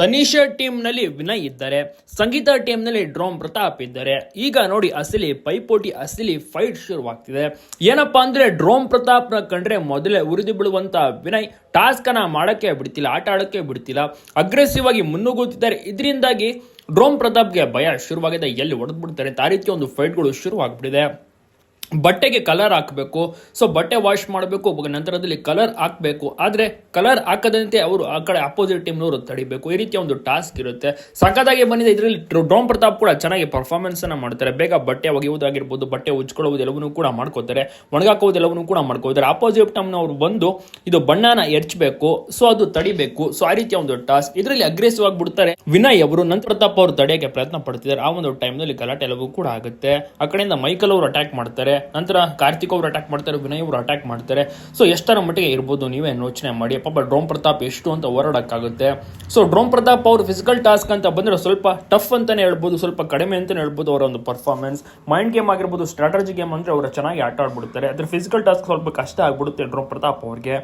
ತನಿಷಾ ಟೀಮ್ನಲ್ಲಿ ವಿನಯ್ ಇದ್ದಾರೆ, ಸಂಗೀತ ಟೀಮ್ನಲ್ಲಿ ಡ್ರೋಮ್ ಪ್ರತಾಪ್ ಇದ್ದಾರೆ. ಈಗ ನೋಡಿ ಅಸಲಿ ಪೈಪೋಟಿ ಅಸಲಿ ಫೈಟ್ ಶುರುವಾಗ್ತಿದೆ. ಏನಪ್ಪಾ ಅಂದ್ರೆ ಡ್ರೋಮ್ ಪ್ರತಾಪ್ನ ಕಂಡ್ರೆ ಮೊದಲೇ ಉರಿದು ಬಿಡುವಂತ ವಿನಯ್ ಟಾಸ್ಕ್ ಅನ್ನ ಮಾಡಕ್ಕೆ ಬಿಡ್ತಿಲ್ಲ, ಆಟ ಆಡಕ್ಕೆ ಬಿಡ್ತಿಲ್ಲ. ಅಗ್ರೆಸಿವ್ ಆಗಿ ಮುನ್ನುಗ್ಗುತ್ತಿದ್ದಾರೆ. ಇದರಿಂದಾಗಿ ಡ್ರೋಮ್ ಪ್ರತಾಪ್ಗೆ ಭಯ ಶುರುವಾಗಿದೆ. ಎಲ್ಲಿ ಹೊಡೆದು ಬಿಡ್ತಾರೆ ಆ ರೀತಿಯ ಒಂದು ಫೈಟ್ಗಳು ಶುರುವಾಗ್ಬಿಟ್ಟಿದೆ. ಬಟ್ಟೆಗೆ ಕಲರ್ ಹಾಕಬೇಕು. ಸೊ ಬಟ್ಟೆ ವಾಶ್ ಮಾಡಬೇಕು ನಂತರದಲ್ಲಿ ಕಲರ್ ಹಾಕಬೇಕು. ಆದರೆ ಕಲರ್ ಹಾಕದಂತೆ ಅವರು ಆ ಕಡೆ ಅಪೋಸಿಟ್ ಟೀಮ್ನವರು ತಡಿಬೇಕು. ಈ ರೀತಿಯ ಒಂದು ಟಾಸ್ಕ್ ಇರುತ್ತೆ. ಸಖತ್ತಾಗಿ ಬಂದಿದೆ. ಇದರಲ್ಲಿ ಡ್ರೋಮ್ ಪ್ರತಾಪ್ ಕೂಡ ಚೆನ್ನಾಗಿ ಪರ್ಫಾರ್ಮೆನ್ಸ್ ಅನ್ನ ಮಾಡ್ತಾರೆ. ಬೇಗ ಬಟ್ಟೆ ಒಗೆಯುವುದಾಗಿರ್ಬೋದು ಬಟ್ಟೆ ಉಜ್ಕೊಳ್ಳುವುದು ಎಲ್ಲವನ್ನೂ ಕೂಡ ಮಾಡ್ಕೋತಾರೆ. ಒಣಗಾಕೋದು ಎಲ್ಲವನ್ನೂ ಕೂಡ ಮಾಡ್ಕೋತಾರೆ. ಅಪೋಸಿಟ್ ಟೀಮ್ನವರು ಬಂದು ಇದು ಬಣ್ಣನ ಎರ್ಚಬೇಕು. ಸೊ ಅದು ತಡಿಬೇಕು. ಸೊ ಆ ರೀತಿಯ ಒಂದು ಟಾಸ್ಕ್ ಇದರಲ್ಲಿ ಅಗ್ರೆಸಿವ್ ಆಗಿ ಬಿಡ್ತಾರೆ ವಿನಯ್ ಅವರು, ನಂತರ ಪ್ರತಾಪ್ ಅವರು ತಡೆಯಕ್ಕೆ ಪ್ರಯತ್ನ ಪಡ್ತಿದ್ದಾರೆ. ಆ ಒಂದು ಟೈಮ್ನಲ್ಲಿ ಗಲಾಟೆ ಎಲ್ಲವೂ ಕೂಡ ಆಗುತ್ತೆ. ಆ ಕಡೆಯಿಂದ ಮೈಕಲ್ ಅವರು ಅಟ್ಯಾಕ್ ಮಾಡ್ತಾರೆ. ನಂತರ ಕಾರ್ತಿಕ್ ಅವರು ಅಟ್ಯಾಕ್ ಮಾಡ್ತಾರೆ, ವಿನಯ್ ಅವರು ಅಟ್ಯಾಕ್ ಮಾಡ್ತಾರೆ. ಸೊ ಎಷ್ಟರ ಮಟ್ಟಿಗೆ ಇರ್ಬೋದು ನೀವೇ ಯೋಚನೆ ಮಾಡಿ? ಪಾಪ ಡ್ರೋಮ್ ಪ್ರತಾಪ್ ಎಷ್ಟು ಅಂತ ಹೋರಾಡೋಕ್ಕಾಗುತ್ತೆ. ಸೊ ಡ್ರೋಮ್ ಪ್ರತಾಪ್ ಅವರು ಫಿಸಿಕಲ್ ಟಾಸ್ಕ್ ಅಂತ ಬಂದ್ರೆ ಸ್ವಲ್ಪ ಟಫ್ ಅಂತಾನೆ ಹೇಳ್ಬೋದು, ಸ್ವಲ್ಪ ಕಡಿಮೆ ಅಂತಲೇ ಹೇಳ್ಬೋದು ಅವರ ಒಂದು ಪರ್ಫಾರ್ಮೆನ್ಸ್ ಮೈಂಡ್ ಗೇಮ್ ಆಗಿರ್ಬೋದು ಸ್ಟ್ರಾಟಜಿ ಗೇಮ್ ಅಂದ್ರೆ ಅವರು ಚೆನ್ನಾಗಿ ಆಟ ಆಡ್ಬಿಡ್ತಾರೆ. ಅದ್ರ ಫಿಸಿಕಲ್ ಟಾಸ್ಕ್ ಸ್ವಲ್ಪ ಕಷ್ಟ ಆಗ್ಬಿಡುತ್ತೆ ಡ್ರೋಮ್ ಪ್ರತಾಪ್ ಅವ್ರಿಗೆ.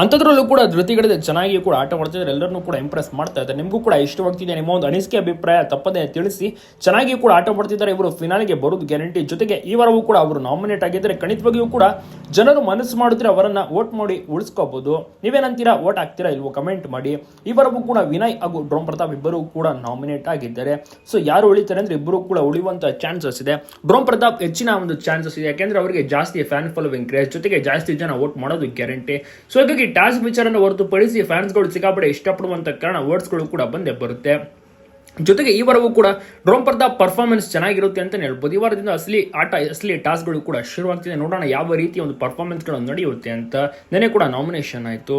ಅಂಥದ್ರಲ್ಲೂ ಕೂಡ ಧೃತಿಗಳಿದೆ ಚೆನ್ನಾಗಿ ಕೂಡ ಆಟ ಮಾಡ್ತಿದ್ದಾರೆ. ಎಲ್ಲರನ್ನೂ ಕೂಡ ಇಂಪ್ರೆಸ್ ಮಾಡ್ತಾ ಇದ್ದಾರೆ. ನಿಮಗೂ ಕೂಡ ಇಷ್ಟವಾಗ್ತಿದೆ. ನಿಮ್ಮ ಒಂದು ಅನಿಸಿಕೆ ಅಭಿಪ್ರಾಯ ತಪ್ಪದೆ ತಿಳಿಸಿ. ಚೆನ್ನಾಗಿ ಕೂಡ ಆಟ ಮಾಡ್ತಿದ್ದಾರೆ. ಇವರು ಫಿನಾಲಿಗೆ ಬರೋದು ಗ್ಯಾರಂಟಿ ಜೊತೆಗೆ ಈ ವಾರವೂ ಕೂಡ ಅವರು ನಾಮಿನೇಟ್ ಆಗಿದ್ದಾರೆ. ಖಂಡಿತವಾಗಿಯೂ ಕೂಡ ಜನರು ಮನಸ್ಸು ಮಾಡಿದ್ರೆ ಅವರನ್ನ ವೋಟ್ ಮಾಡಿ ಉಳಿಸ್ಕೋಬಹುದು ನೀವೇನಂತೀರಾ? ವೋಟ್ ಹಾಕ್ತೀರಾ ಇಲ್ವೋ? ಕಮೆಂಟ್ ಮಾಡಿ. ಈ ವಾರವೂ ಕೂಡ ವಿನಯ್ ಹಾಗೂ ಡ್ರೋಮ್ ಪ್ರತಾಪ್ ಇಬ್ಬರು ಕೂಡ ನಾಮಿನೇಟ್ ಆಗಿದ್ದಾರೆ. ಸೊ ಯಾರು ಉಳಿತಾರೆ ಅಂದ್ರೆ ಇಬ್ಬರು ಕೂಡ ಉಳಿಯುವಂತ ಚಾನ್ಸಸ್ ಇದೆ. ಡ್ರೋಮ್ ಪ್ರತಾಪ್ ಹೆಚ್ಚಿನ ಒಂದು ಚಾನ್ಸಸ್ ಇದೆ. ಯಾಕೆಂದ್ರೆ ಅವರಿಗೆ ಜಾಸ್ತಿ ಫ್ಯಾನ್ ಫಾಲೋವಿಂಗ್ ಕ್ರೇಜ್ ಜೊತೆಗೆ ಜಾಸ್ತಿ ಜನ ವೋಟ್ ಮಾಡೋದು ಗ್ಯಾರಂಟಿ ಸೊ ಹಾಗಾಗಿ ಟಾಸ್ಕ್ ವಿಚಾರನ ಹೊರತುಪಡಿಸಿ ಫ್ಯಾನ್ಸ್ಗಳು ಸಿಕ್ಕಾಪಡೆ ಇಷ್ಟಪಡುವಂತ ಕಾರಣ ವರ್ಡ್ಸ್ಗಳು ಕೂಡ ಬಂದೇ ಬರುತ್ತೆ. ಜೊತೆಗೆ ಈ ವಾರವೂ ಕೂಡ ಡ್ರೋಮ್ ಪರ್ಫಾರ್ಮೆನ್ಸ್ ಚೆನ್ನಾಗಿರುತ್ತೆ ಅಂತ ಹೇಳ್ಬೋದು. ಈ ವಾರದಿಂದ ಅಸಲಿ ಆಟ, ಅಸಲಿ ಟಾಸ್ಕ್ಗಳು ಕೂಡ ಶುರುವಾಗ್ತಿದೆ. ನೋಡೋಣ ಯಾವ ರೀತಿಯ ಒಂದು ಪರ್ಫಾರ್ಮೆನ್ಸ್ಗಳು ನಡೆಯುತ್ತೆ ಅಂತ. ನೆನೆ ಕೂಡ ನಾಮಿನೇಷನ್ ಆಯಿತು.